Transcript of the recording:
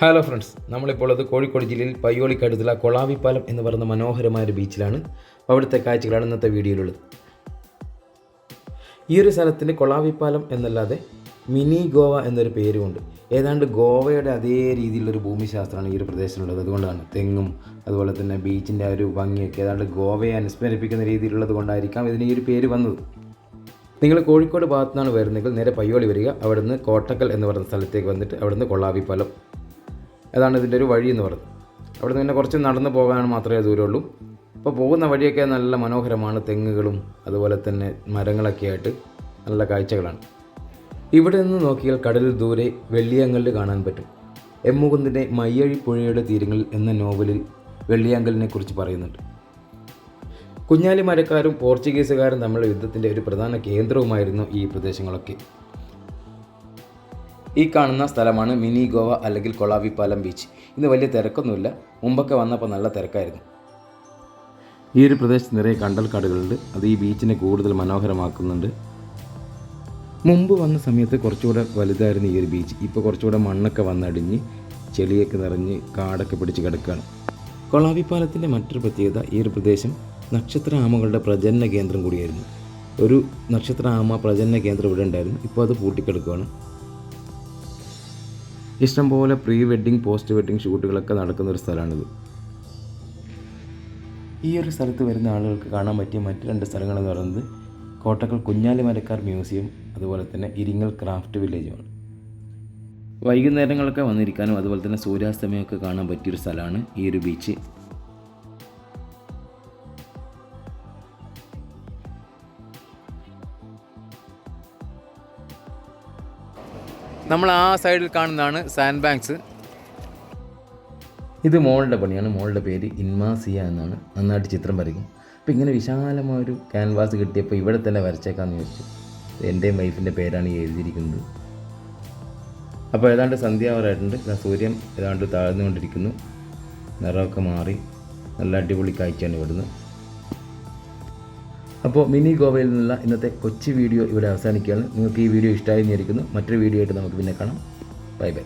Hello friends നമ്മളിപ്പോൾ ഉള്ളത് കോഴിക്കോട് ജില്ലയിൽ പയ്യോളിക്കടുത്തുള്ള കൊളാവിപ്പാലം എന്ന് പറയുന്ന മനോഹരമായ ഒരു ബീച്ചിലാണ് അവിടുത്തെ കാഴ്ചകളാണ് ഇന്നത്തെ വീഡിയോയിലുള്ളത്. ഈ ഒരു സ്ഥലത്തിന് കൊളാവിപ്പാലം എന്നല്ലാതെ മിനി ഗോവ എന്നൊരു പേരുമുണ്ട്. ഏതാണ്ട് ഗോവയുടെ അതേ രീതിയിലുള്ളൊരു ഭൂമിശാസ്ത്രമാണ് ഈ ഒരു പ്രദേശത്തുള്ളത് അതുകൊണ്ടാണ് തെങ്ങും അതുപോലെ തന്നെ ബീച്ചിന്റെ ആ ഒരു ഭംഗിയൊക്കെ ഏതാണ്ട് ഗോവയെ അനുസ്മരിപ്പിക്കുന്ന രീതിയിലുള്ളത് കൊണ്ടായിരിക്കാം ഇതിന് ഈ ഒരു പേര് വന്നത്. നിങ്ങൾ കോഴിക്കോട് ഭാഗത്തു നിന്നാണ് വരുന്നെങ്കിൽ നേരെ പയ്യോളി വരിക. അവിടുന്ന് കോട്ടക്കൽ എന്ന് പറയുന്ന സ്ഥലത്തേക്ക് വന്നിട്ട് അവിടുന്ന് കൊള്ളാവിപ്പാലം അതാണ് ഇതിന്റെ ഒരു വഴി എന്ന് പറയുന്നത്. അവിടെ നിന്ന് കുറച്ച് നടന്നു പോകാൻ മാത്രമേ ദൂരമുള്ളൂ. അപ്പോൾ പോകുന്ന വഴിയൊക്കെ നല്ല മനോഹരമാണ്. തെങ്ങുകളും അതുപോലെ തന്നെ മരങ്ങളൊക്കെ ആയിട്ട് നല്ല കാഴ്ചകളാണ്. ഇവിടെ നിന്ന് നോക്കിയാൽ കടൽ ദൂരെ വെള്ളിയാങ്കലിൽ കാണാൻ പറ്റും. എം മുകുന്ദിന്റെ മയ്യഴി പുഴയുടെ തീരങ്ങളിൽ എന്ന നോവലിൽ വെള്ളിയാങ്കലിനെ കുറിച്ച് പറയുന്നുണ്ട്. കുഞ്ഞാലിമരക്കാരും പോർച്ചുഗീസുകാരും തമ്മിലുള്ള യുദ്ധത്തിന്റെ ഒരു പ്രധാന കേന്ദ്രവുമായിരുന്നു ഈ പ്രദേശങ്ങളൊക്കെ. ഈ കാണുന്ന സ്ഥലമാണ് മിനി ഗോവ അല്ലെങ്കിൽ കൊളാവിപ്പാലം ബീച്ച്. ഇന്ന് വലിയ തിരക്കൊന്നുമില്ല. മുമ്പൊക്കെ വന്നപ്പോൾ നല്ല തിരക്കായിരുന്നു. ഈ ഒരു പ്രദേശത്ത് നിറയെ കണ്ടൽക്കാടുകളുണ്ട്. അത് ഈ ബീച്ചിനെ കൂടുതൽ മനോഹരമാക്കുന്നുണ്ട്. മുമ്പ് വന്ന സമയത്ത് കുറച്ചുകൂടെ വലുതായിരുന്നു ഈ ഒരു ബീച്ച്. ഇപ്പോൾ കുറച്ചുകൂടെ മണ്ണൊക്കെ വന്നടിഞ്ഞ് ചെളിയൊക്കെ നിറഞ്ഞ് കാടൊക്കെ പിടിച്ച് കിടക്കുകയാണ്. കൊളാവിപ്പാലത്തിന്റെ മറ്റൊരു പ്രത്യേകത ഈ ഒരു പ്രദേശം നക്ഷത്ര ആമകളുടെ പ്രജനന കേന്ദ്രം കൂടിയായിരുന്നു. ഒരു നക്ഷത്ര ആമ പ്രജനന കേന്ദ്രം ഇവിടെ ഉണ്ടായിരുന്നു. ഇപ്പോൾ അത് പൂട്ടിക്കിടക്കുകയാണ്. ഇഷ്ടംപോലെ പ്രീ വെഡ്ഡിങ് പോസ്റ്റ് വെഡ്ഡിങ് ഷൂട്ടുകളൊക്കെ നടക്കുന്ന ഒരു സ്ഥലമാണിത്. ഈ ഒരു സ്ഥലത്ത് വരുന്ന ആളുകൾക്ക് കാണാൻ പറ്റിയ മറ്റ് രണ്ട് സ്ഥലങ്ങളെന്ന് പറയുന്നത് കോട്ടക്കൽ കുഞ്ഞാലി മരക്കാർ മ്യൂസിയം അതുപോലെ തന്നെ ഇരിങ്ങൽ ക്രാഫ്റ്റ് വില്ലേജുമാണ്. വൈകുന്നേരങ്ങളൊക്കെ വന്നിരിക്കാനും അതുപോലെ തന്നെ സൂര്യാസ്തമയമൊക്കെ കാണാൻ പറ്റിയൊരു സ്ഥലമാണ് ഈ ഒരു ബീച്ച്. നമ്മൾ ആ സൈഡിൽ കാണുന്നതാണ് സാൻഡ് ബാങ്ക്സ് ഇത് മോളുടെ പണിയാണ്. മോളുടെ പേര് ഇൻമാസിയ എന്നാണ്. നന്നായിട്ട് ചിത്രം വരയ്ക്കും. അപ്പോൾ ഇങ്ങനെ വിശാലമായൊരു ക്യാൻവാസ് കിട്ടിയപ്പോൾ ഇവിടെ തന്നെ വരച്ചേക്കാമെന്ന് ചോദിച്ചു എന്റെയും വൈഫിന്റെ പേരാണ് ഈ എഴുതിയിരിക്കുന്നത്. അപ്പോൾ ഏതാണ്ട് സന്ധ്യാവറായിട്ടുണ്ട് സൂര്യൻ ഏതാണ്ട് താഴ്ന്നുകൊണ്ടിരിക്കുന്നു. നിറമൊക്കെ മാറി. നല്ല അടിപൊളി കാഴ്ചയാണ് ഇവിടുന്ന്. അപ്പോൾ മിനി ഗോവയിൽ നിന്നുള്ള ഇന്നത്തെ കൊച്ചു വീഡിയോ ഇവിടെ അവസാനിക്കുകയാണ്. നിങ്ങൾക്ക് ഈ വീഡിയോ ഇഷ്ടമായി എന്നിരിക്കുന്നു മറ്റൊരു വീഡിയോ ആയിട്ട് നമുക്ക് പിന്നെ കാണാം. Bye bye.